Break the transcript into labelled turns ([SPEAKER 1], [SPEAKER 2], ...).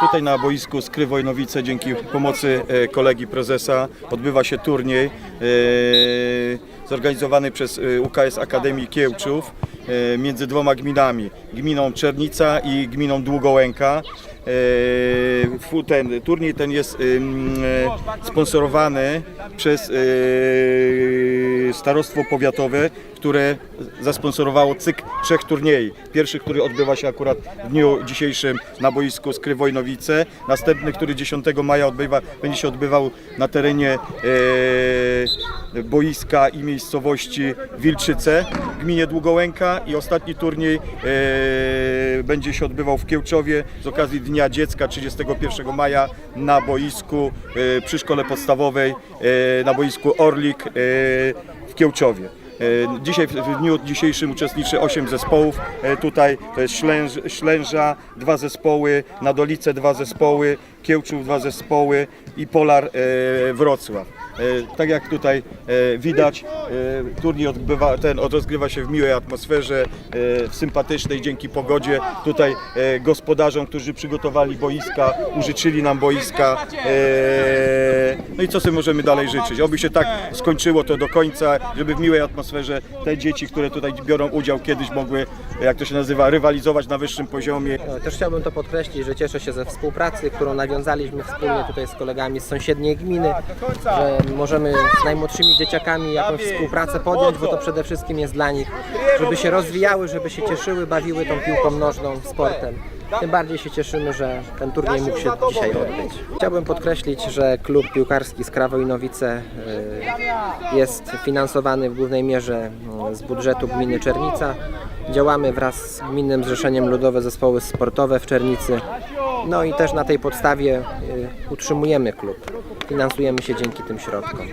[SPEAKER 1] Tutaj na boisku Skrywojnowice dzięki pomocy e, kolegi prezesa odbywa się turniej e, zorganizowany przez e, UKS Akademii Kiełczów między dwoma gminami, gminą Czernica i gminą Długołęka. E, Ten turniej ten jest e, sponsorowany przez e, starostwo powiatowe, które zasponsorowało cykl trzech turniej. Pierwszy, który odbywa się akurat w dniu dzisiejszym na boisku Skry Wojnowice. Następny, który 10 maja odbywa, będzie się odbywał na terenie e, boiska i miejscowości Wilczyce w gminie Długołęka i ostatni turniej e, będzie się odbywał w Kiełczowie z okazji Dnia Dziecka 31 maja na boisku e, przy szkole podstawowej e, na boisku Orlik w Kiełczowie. Dzisiaj, w dniu dzisiejszym uczestniczy 8 zespołów. Tutaj to jest Ślęż, Ślęża, dwa zespoły, Nadolice dwa zespoły, Kiełczów dwa zespoły i Polar e, Wrocław. E, Tak jak tutaj e, widać, turniej odbywa, ten rozgrywa się w miłej atmosferze, w sympatycznej dzięki pogodzie. Tutaj gospodarzom, którzy przygotowali boiska, użyczyli nam boiska. No i co sobie możemy dalej życzyć? Oby się tak skończyło to do końca, żeby w miłej atmosferze te dzieci, które tutaj biorą udział, kiedyś mogły, jak to się nazywa, rywalizować na wyższym poziomie.
[SPEAKER 2] Też chciałbym to podkreślić, że cieszę się ze współpracy, którą nawiązaliśmy wspólnie tutaj z kolegami z sąsiedniej gminy, że możemy z najmłodszymi dzieciakami jakąś współpracę podjąć, bo to przede wszystkim jest dla nich, żeby się rozwijały, żeby się cieszyły, bawiły tą piłką nożną, sportem. Tym bardziej się cieszymy, że ten turniej mógł się dzisiaj odbyć. Chciałbym podkreślić, że klub piłkarski Skra Wojnowice y, jest finansowany w głównej mierze y, z budżetu gminy Czernica. Działamy wraz z Gminnym Zrzeszeniem Ludowe Zespoły Sportowe w Czernicy. No i też na tej podstawie y, utrzymujemy klub. Finansujemy się dzięki tym środkom.